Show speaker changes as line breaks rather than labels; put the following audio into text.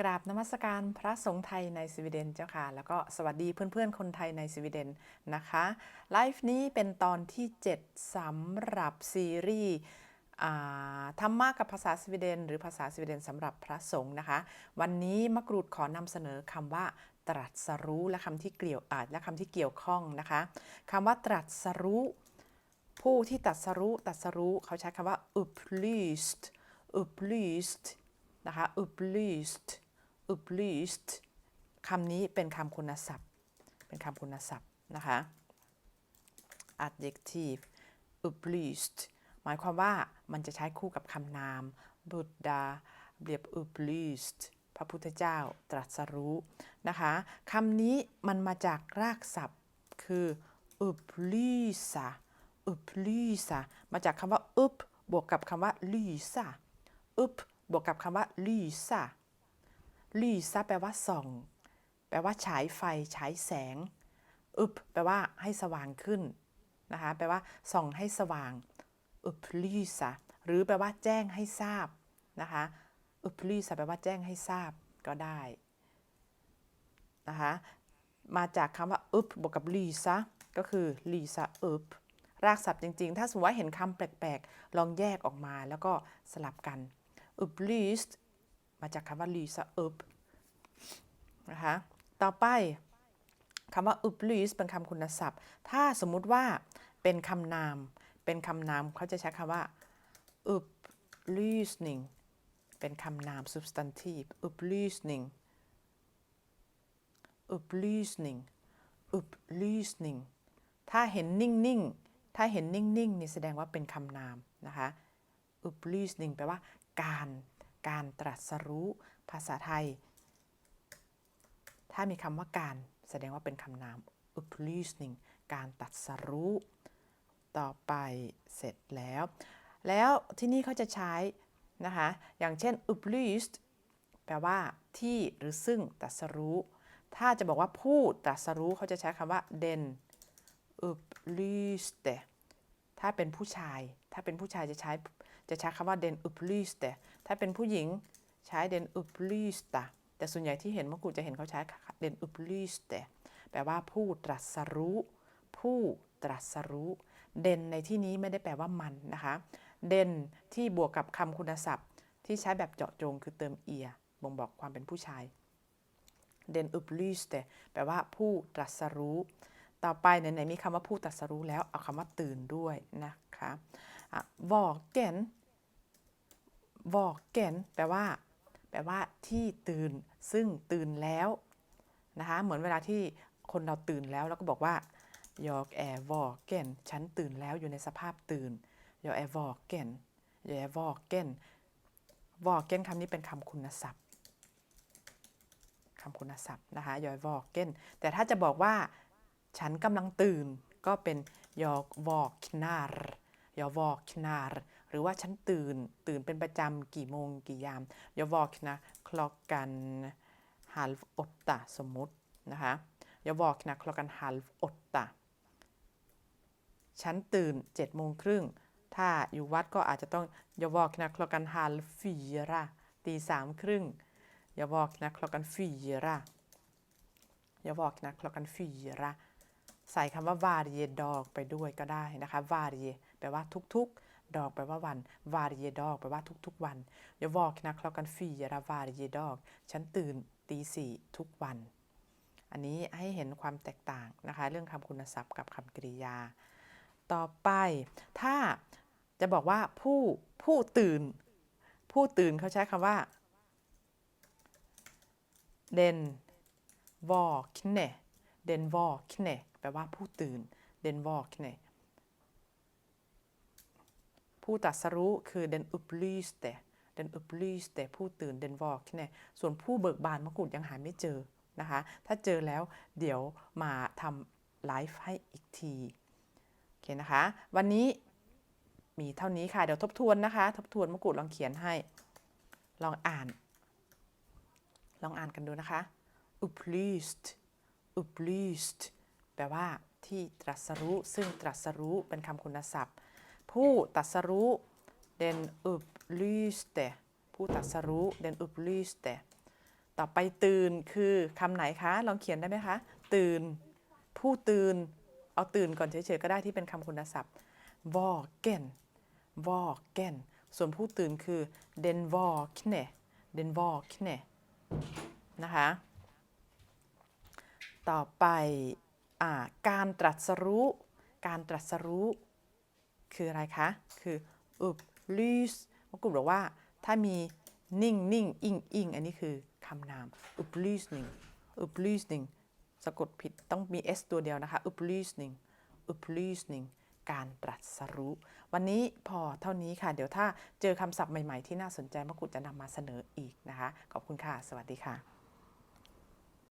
กราบนมัสการพระสงฆ์ไทยในสวีเดนเจ้าค่ะ แล้วก็สวัสดีเพื่อนๆ คนไทยในสวีเดนนะคะไลฟ์นี้เป็นตอนที่ 7สำหรับซีรีส์ธรรมะกับภาษาสวีเดน หรือภาษาสวีเดนสำหรับพระสงฆ์นะคะ วันนี้มะกรูดขอนำเสนอคำว่าตรัสรู้และคำที่เกี่ยวอาและคำที่เกี่ยวข้องนะคะคำว่าตรัสรู้ ผู้ที่ตรัสรู้ตรัสรู้เขาใช้คำว่า upplyst upplyst นะคะ upplyst upplyst คำนี้เป็นคำคุณศัพท์ เป็นคำคุณศัพท์นะคะ adjective upplyst หมายความว่ามันจะใช้คู่กับคำนาม Buddha เรียบ upplyst พระพุทธเจ้าตรัสรู้นะคะคำนี้มันมาจากรากศัพท์คือ upplysa upplysa มาจากคำว่า upp บวกกับคำว่า lysa upp บวกกับคำว่า lysa lysa แปลว่าส่อง แปลว่าฉายไฟ ฉายแสง up แปลว่าให้สว่างขึ้นนะคะ แปลว่าส่องให้สว่าง upplysa หรือแปลว่าแจ้งให้ทราบนะคะ upplysa แปลว่าแจ้งให้ทราบก็ได้นะคะ มาจากคำว่า up บบวกกับ lysa ก็คือ lysa up รากศัพท์จริงๆ ถ้าสมมติว่าเห็นคำแปลกๆ ลองแยกออกมาแล้วก็สลับกัน upplyst มาจากคำว่า lysa up นะคะต่อไปคำว่า upplyst เป็นคำคุณศัพท์ ถ้าสมมุติว่าเป็นคำนาม เป็นคำนามเขาจะใช้คำว่า upplysning เป็นคำนาม substantive upplysning upplysning upplysning ถ้าเห็นนิ่งๆ ถ้าเห็นนิ่งๆนี่แสดงว่าเป็นคำนามนะคะ upplysning แปลว่าการ การตรัสรู้ภาษาไทย ถ้ามีคำว่าการแสดงว่าเป็นคำนาม u p l y s n i n g การตรัสรู้ ต่อไปเสร็จแล้ว แล้วที่นี่เขาจะใช้นะคะ อย่างเช่น u p l y s t แปลว่าที่หรือซึ่งตรัสรู้ ถ้าจะบอกว่าผู้ตรัสรู้เขาจะใช้คำว่า den upplyste ถ้าเป็นผู้ชาย ถ้าเป็นผู้ชายจะใช้ จะใช้คำว่า den upplyste ถ้าเป็นผู้หญิงใช้ den upplysta แต่ส่วนใหญ่ที่เห็นมะกรูจะเห็นเขาใช้ den upplyste แปลว่าผู้ตรัสรู้ ผู้ตรัสรู้ เด่นในที่นี้ไม่ได้แปลว่ามันนะคะ เด่นที่บวกกับคำคุณศัพท์ ที่ใช้แบบเจาะจงคือเติมเอียบ่งบอกความเป็นผู้ชาย den upplyste แปลว่าผู้ตรัสรู้ ต่อไปไหนๆมีคำว่าผู้ตรัสรู้แล้วเอาคำว่าตื่นด้วยนะคะ วอกเกนวอกเกนแปลว่า แปลว่าที่ตื่น ซึ่งตื่นแล้วนะคะ เหมือนเวลาที่คนเราตื่นแล้วแล้วก็บอกว่ายอกแอร์วอกเกนฉันตื่นแล้วอยู่ในสภาพตื่นยอกแอร์วอกเกนยอกแอร์วอกเกนวอกเกนคำนี้เป็นคำคุณศัพท์คำคุณศัพท์นะคะยอยวอกเกนแต่ถ้าจะบอกว่าฉันกำลังตื่นก็เป็นยอกวอกนาร์ ยอวอกนาร์หรือว่าฉันตื่น ตื่นเป็นประจำกี่โมงกี่ยามยอวอกนะคลอกกันฮัลอตตาสมมตินะคะยอวอกนะคลอกกันฮัลอตตาฉันตื่น7จ็ดโมงครึ่ง ถ้าอยู่วัดก็อาจจะต้องยอวอกนะคลอกกันฮัลฟีระตีสามครึ่งยอวอกนะคลอกกันฟีระยอวอกนะคลอกกันฟีระใส่คำว่า varje dag ไปด้วยก็ได้นะคะ varje แปลว่าทุกๆ ดอกแปลว่าวัน varje dag แปลว่าทุกๆ วันยอวอกนะคลอกกันฟีระ varje dag ฉันตื่นตีสี่ทุกวัน อันนี้ให้เห็นความแตกต่างนะคะ เรื่องคำคุณศัพท์กับคำกริยา ต่อไปถ้าจะบอกว่าผู้ผู้ตื่น ผู้ตื่นเขาใช้คำว่า den vakne den vakne แปลว่าผู้ตื่น den vakne ผู้ตรัสรู้คือ den upplyste den upplyste ผู้ตื่น den vakne ส่วนผู้เบิกบานมะกรูดยังหาไม่เจอนะคะ ถ้าเจอแล้วเดี๋ยวมาทำไลฟ์ให้อีกทีโอเคนะคะ วันนี้มีเท่านี้ค่ะ เดี๋ยวทบทวนนะคะ ทบทวนมะกรูดลองเขียนให้ ลองอ่าน ลองอ่านกันดูนะคะ upplyst upplyst แปลว่าที่ตรัสรู้ ซึ่งตรัสรู้เป็นคำคุณศัพท์ ผู้ตรัสรู้ den upplyste ผู้ตรัสรู้ den upplyste ต่อไปตื่นคือคำไหนคะ ลองเขียนได้ไหมคะ ตื่น ผู้ตื่น เอาตื่นก่อนเฉยๆก็ได้ที่เป็นคำคุณศัพท์ vaken vaken ส่วนผู้ตื่นคือ den vakne den vakne นะคะ ต่อไปอการตรัสรู้ การตรัสรู้ คืออะไรคะ คือ upplys มกุฎบอกว่า ถ้ามีนิ่งนิ่งอิงอิงอันนี้คือคำนาม upplysning upplysning สะกดผิดต้องมี s ตัวเดียวนะคะ upplysning upplysning การตรัสรู้ วันนี้พอเท่านี้ค่ะ เดี๋ยวถ้าเจอคำศัพท์ใหม่ ๆ ที่น่าสนใจมกุจะนำมาเสนออีกนะคะ ขอบคุณค่ะ สวัสดีค่ะ